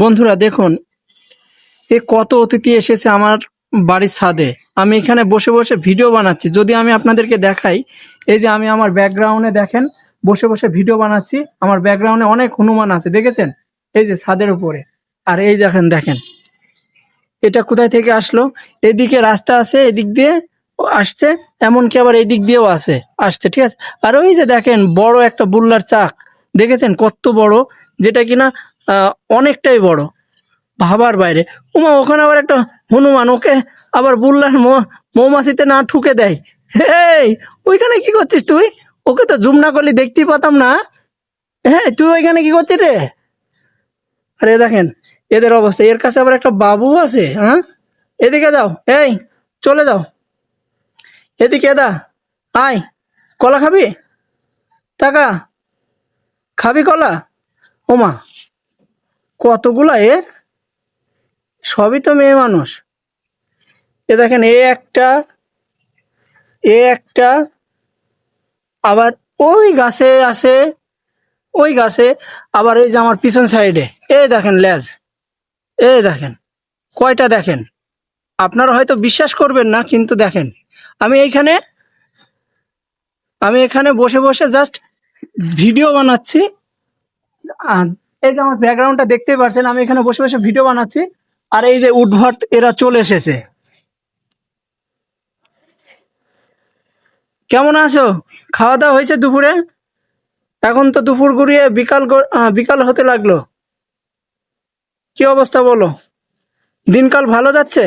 বন্ধুরা, দেখুন, এ কত অতিথি এসেছে আমার বাড়ির ছাদে। আমি এখানে বসে বসে ভিডিও বানাচ্ছি। যদি আমি আপনাদেরকে দেখাই, এই যে আমি আমার ব্যাকগ্রাউন্ডে দেখেন, বসে বসে ভিডিও বানাচ্ছি, আমার ব্যাকগ্রাউন্ডে অনেক হনুমান আছে, দেখেছেন? এই যে ছাদের উপরে। আর এই দেখেন দেখেন, এটা কোথায় থেকে আসলো? এদিকে রাস্তা আছে, এদিক দিয়ে আসছে, এমনকি আবার এই দিক দিয়েও আসে আসছে, ঠিক আছে? আর ওই যে দেখেন, বড় একটা বুল্লার চাক, দেখেছেন? কত বড়, যেটা কিনা অনেকটাই বড়। ভাবার বাইরে। উমা, ওখানে আবার একটা হনুমান, ওকে আবার বুল্লার মৌমাছিতে না ঠুকে দেয়। হেই, ওইখানে কি করছিস তুই? ওকে তো জুম না করলে, দেখতেই পাতাম না। হ্যাঁ তুই ওইখানে কি করছিস রে? আরে দেখেন, এদের অবস্থা। এর কাছে আবার একটা বাবু আছে হ্যাঁ? এদিকে যাও। এই, চলে যাও। এদিকে দা, আয়। কলা খাবি? টাকা। খাবি কলা? ওমা কতগুলা এ? সবই তো মেয়ে মানুষ। এ দেখেন, এ একটা এ একটা, আবার ওই গাছে আছে, ওই গাছে, আবার এই যে আমার পিছন সাইডে এই দেখেন লেজ এই দেখেন, কয়টা দেখেন? আপনারা হয়তো বিশ্বাস করবেন না, কিন্তু দেখেন, আমি এইখানে, আমি এখানে বসে বসে জাস্ট ভিডিও বানাচ্ছি, আর এই যে আমার ব্যাকগ্রাউন্ডটা দেখতেই পাচ্ছেন আমি এখানে বসে বসে ভিডিও বানাচ্ছি। আর এই যে উদ্ভট, এরা চলে এসেছে। কেমন আছো? খাওয়া দাওয়া হয়েছে দুপুরে? এখন তো দুপুর ঘুরিয়ে বিকাল বিকাল হতে লাগল। কি অবস্থা বলো? দিনকাল ভালো যাচ্ছে?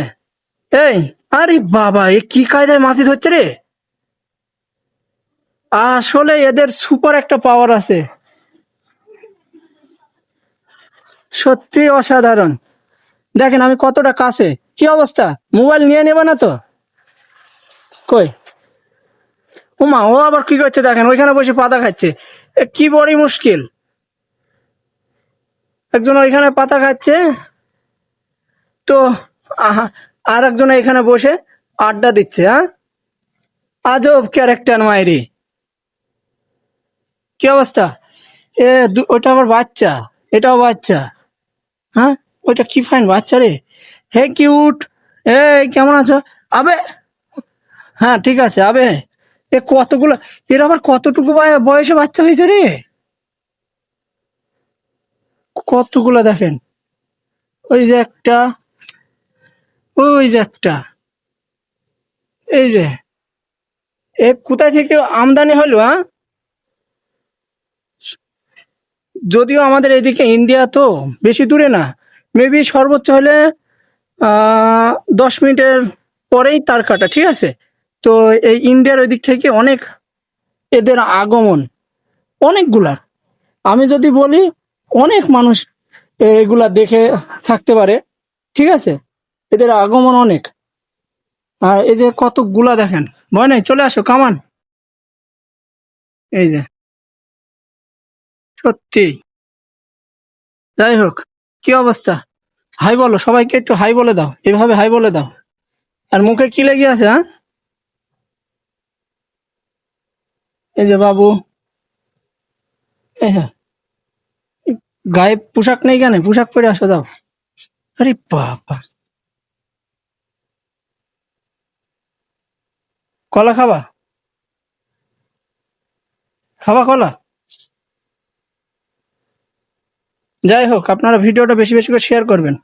এই, আরে বাবা, এ কি কায়দায় মাছি ধরছে রে? আসলে এদের সুপার একটা পাওয়ার আছে। সত্যি অসাধারণ। দেখেন আমি কতটা কাছে। কি অবস্থা? মোবাইল নিয়ে নেবে না তো? কই? ওমা ও আবার কি করছে দেখেন, ওইখানে বসে পাতা খাচ্ছে। কি বড়ই মুশকিল। একজন ওইখানে পাতা খাচ্ছে। তো আর একজন এখানে বসে আড্ডা দিচ্ছে হ্যাঁ? আজব ক্যারেক্টার মায়েরি কি অবস্থা? এ ওটা আমার বাচ্চা, এটাও বাচ্চা। হ্যাঁ? ওইটা কি ফাইন বাচ্চা রে? হে কিউট এ কেমন আছো? আবে! হ্যাঁ ঠিক আছে, আবে। এ কতগুলো, এর আবার কতটুকু বয়- বয়সে বাচ্চা হয়েছে রে? কতগুলো দেখেন? ওই যে একটা, ওই যে একটা, এই যে। এ কোথায় থেকে আমদানি হলো হ্যাঁ? যদিও আমাদের এদিকে ইন্ডিয়া তো বেশি দূরে না। মেবি সর্বোচ্চ হলে দশ মিনিটের পরেই তার কাটা, ঠিক আছে? তো এই ইন্ডিয়ার ওই দিক থেকে অনেক এদের আগমন অনেকগুলা। আমি যদি বলি, অনেক মানুষ এগুলা দেখে থাকতে পারে, ঠিক আছে? এদের আগমন অনেক। আর এই যে কতগুলা দেখেন, ভয় নাই, চলে আসো কামান এই যে। সত্যি। যাই হোক কি অবস্থা? হাই বলো, সবাইকে একটু হাই বলে দাও, এভাবে হাই বলে দাও। আর মুখে কি লেগে আছে হ্যাঁ? এই যে বাবু। এই হ্যাঁ গায়ে পোশাক নেই কেন? পোশাক পরে আসা, যাও। আরে বাবা। কলা খাবা? খাবা কলা? যাই হোক আপনারা ভিডিওটা বেশি বেশি করে শেয়ার করবেন।